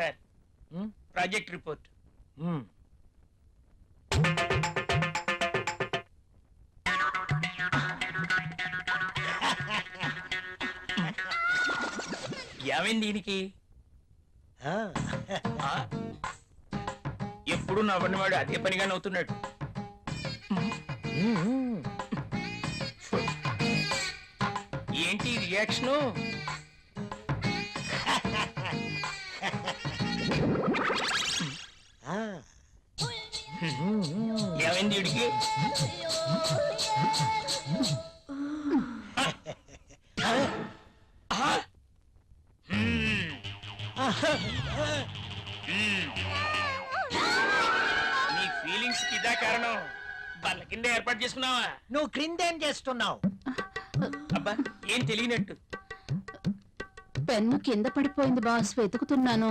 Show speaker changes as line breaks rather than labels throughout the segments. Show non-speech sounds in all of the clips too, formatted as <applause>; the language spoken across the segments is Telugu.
Sir project report. ఏమైంది దీనికి? ఎప్పుడు నవ్వనివాడు అదే పనిగా నవ్వుతున్నాడు. ఏంటి రియాక్షను. <laughs> ఏమైంది. నీ ఫీలింగ్స్కి ఇదా కారణం? బల్ల కింద ఏర్పాటు చేసుకున్నావా?
నువ్వు క్రిందేం చేస్తున్నావు?
అబ్బా ఏం తెలియనట్టు.
పెన్ను కింద పడిపోయింది బాస్ వెతుకుతున్నాను.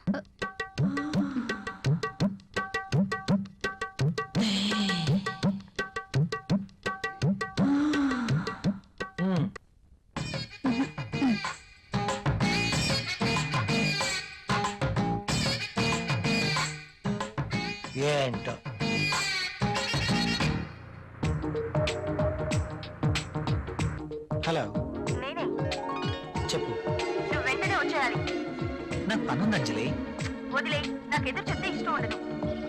ఏంటో? హలో.
నేనే.
చెప్పు.
నువ్వు వెంటనే వచ్చేయాలి.
నాకు పనుంది అంజలి.
వదిలే నాకు ఎదురు చెప్తే ఇష్టం ఉండదు.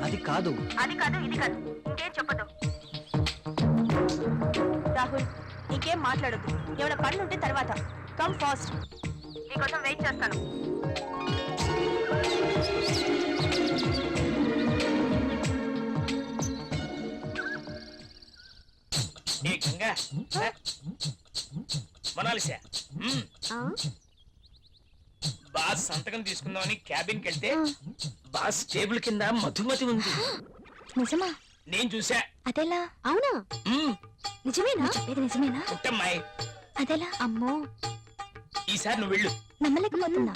అది కాదు.
అది కాదు ఇది కాదు. ఇంకేం చెప్పదు రాహుల్ ఇంకేం మాట్లాడొద్దు. ఏమైనా పనులు ఉంటే తర్వాత. కమ్ ఫాస్ట్ నీకోసం వెయిట్ చేస్తాను.
ఏ గంగా మొనాలిసా. బాస్ సంతకం తీసుకుందామని క్యాబిన్కి వెళ్తే బాస్ టేబుల్ కింద మధుమతి ఉంది.
నిజమా?
నేను చూసా.
అదెలా? అవునా. నిజమేనా? ఇది నిజమేనా?
పుట్టమ్మాయి.
అదెలా? అమ్మో.
ఈసారి నువ్వు వెళ్ళు.
నమ్మలేకపోతున్నా.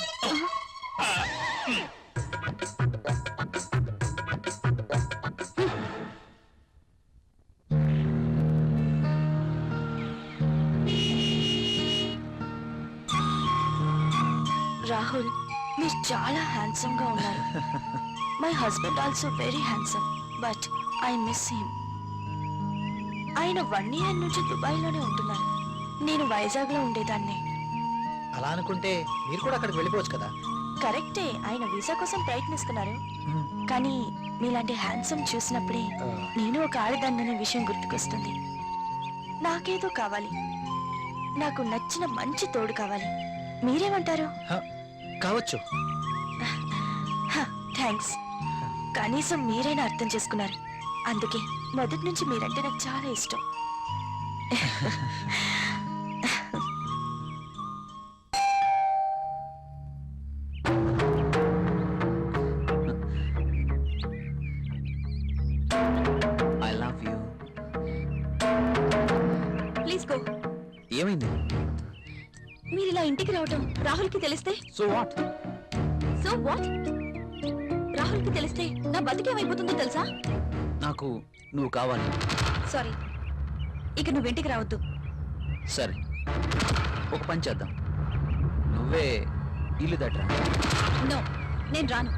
రాహుల్ మీరు చాలా హ్యాండ్సమ్గా ఉన్నారు my husband also very handsome but I miss him ఆయన వన్ ఇయర్ నుంచి దుబాయ్లోనే ఉంటున్నారు. నేను వైజాగ్లో ఉండేదాన్ని.
అలా అనుకుంటే మీరు కూడా అక్కడికి వెళ్ళిపోవచ్చు కదా?
కరెక్టే ఆయన వీసా కోసం ప్రయత్నిస్తున్నారు. కానీ మీలాంటి హ్యాండ్సమ్ చూసినప్పుడే నేను ఒక ఆడదాన్ననే విషయం గుర్తుకొస్తుంది. నాకేదో కావాలి. నాకు నచ్చిన మంచి తోడు కావాలి. మీరేమంటారు?
కావచ్చు.
థ్యాంక్స్ కనీసం మీరైనా అర్థం చేసుకున్నారు. అందుకే మొదటి నుంచి మీరంటే నాకు చాలా ఇష్టం.
I love you
please go
ఏమైంది?
మీరు ఇలా ఇంటికి రావటం రాహుల్కి తెలిస్తే?
సో వాట్
సో వాట్ రాహుల్కి తెలిస్తే నా బతికేమైపోతుందో తెలుసా?
నాకు నువ్వు కావాలి.
సారీ ఇక నువ్వు ఇంటికి రావద్దు.
సరే. ఒక పని చేద్దాం. నువ్వే ఇల్లు దట్రా?
నో నేను రాను.